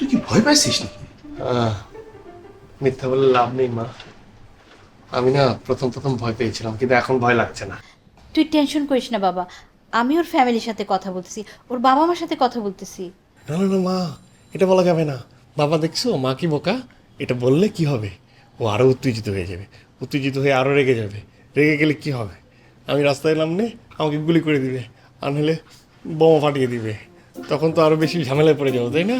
তুই কি ভয় পাইছিস নাকি? আহ, মিথ্যা বলে লাভ নেই মা। আমি না প্রথম প্রথম ভয় পেয়েছিলাম কিন্তু এখন ভয় লাগছে না। তুই টেনশন করিস না বাবা। আমি ওর ফ্যামিলির সাথে কথা বলতেছি ওর বাবা মার সাথে কথা বলতেছি। না না না মা এটা বলা যাবে না। বাবা দেখছ মা কি বোকা? এটা বললে কি হবে? ও আরও উত্তেজিত হয়ে যাবে। উত্তেজিত হয়ে আরও রেগে যাবে। রেগে গেলে কি হবে? আমি রাস্তায় এলাম নে আমাকে গুলি করে দিবে আর নাহলে বোমা ফাটিয়ে দিবে। তখন তো আরও বেশি ঝামেলায় পড়ে যাব তাই না?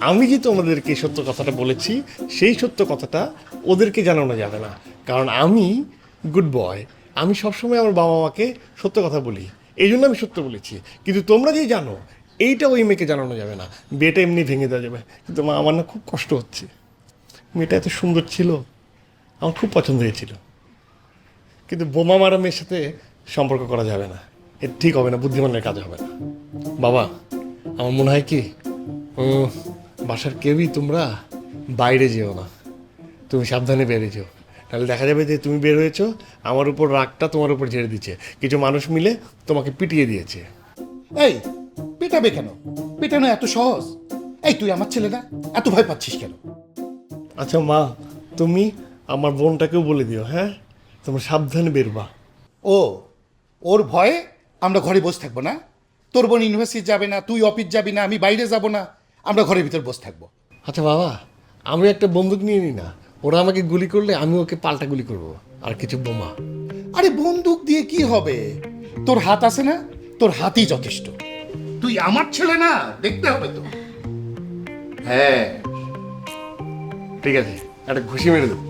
আমি যে তোমাদেরকে সত্য কথাটা বলেছি, সেই সত্য কথাটা ওদেরকে জানানো যাবে না। কারণ আমি গুড বয় আমি সবসময় আমার বাবা মাকে সত্য কথা বলি। এই জন্য আমি সত্য বলেছি। কিন্তু তোমরা যে জানো, এইটা ওই মেয়েকে জানানো যাবে না। বিয়েটা এমনি ভেঙে দেওয়া যাবে। কিন্তু মা, আমার না খুব কষ্ট হচ্ছে। মেয়েটা এত সুন্দর ছিল। আমার খুব পছন্দ হয়েছিল কিন্তু বোমা মারা মেয়ের সাথে সম্পর্ক করা যাবে না। এ ঠিক হবে না, বুদ্ধিমানের কাজ হবে না। বাবা, আমার মনে হয় কি বাসার কেউই তোমরা বাইরে যেও না। তুমি সাবধানে বেড়ে যেও। তাহলে দেখা যাবে যে তুমি বের হয়েছো আমার উপর রাগটা তোমার উপর ঝেড়ে দিচ্ছে। কিছু মানুষ মিলে তোমাকে পিটিয়ে দিয়েছে। এই পেটাবে কেন? পেটানো এত সহজ। এই তুই আমার ছেলে না? এত ভয় পাচ্ছিস কেন? আচ্ছা মা তুমি আমার বোনটাকেও বলে দিও হ্যাঁ? তোমরা সাবধানে বেরবা। ও ওর ভয়ে আমরা ঘরে বসে থাকব না? তোর বোন ইউনিভার্সিটি যাবে না তুই অফিস যাবি না আমি বাইরে যাব না। আমরা ঘরের ভিতর বসে থাকব। আচ্ছা বাবা আমি একটা বন্দুক নিয়ে নিই না। ওরা আমাকে গুলি করলে আমি ওকে পাল্টা গুলি করব। আর কিছু বোমা। আরে বন্দুক দিয়ে কি হবে? তোর হাত আছে না? তোর হাতই যথেষ্ট। তুই আমার ছেলে না দেখতে হবে তো। হ্যাঁ। ঠিক আছে একটা ঘুষি মেরে দেবো।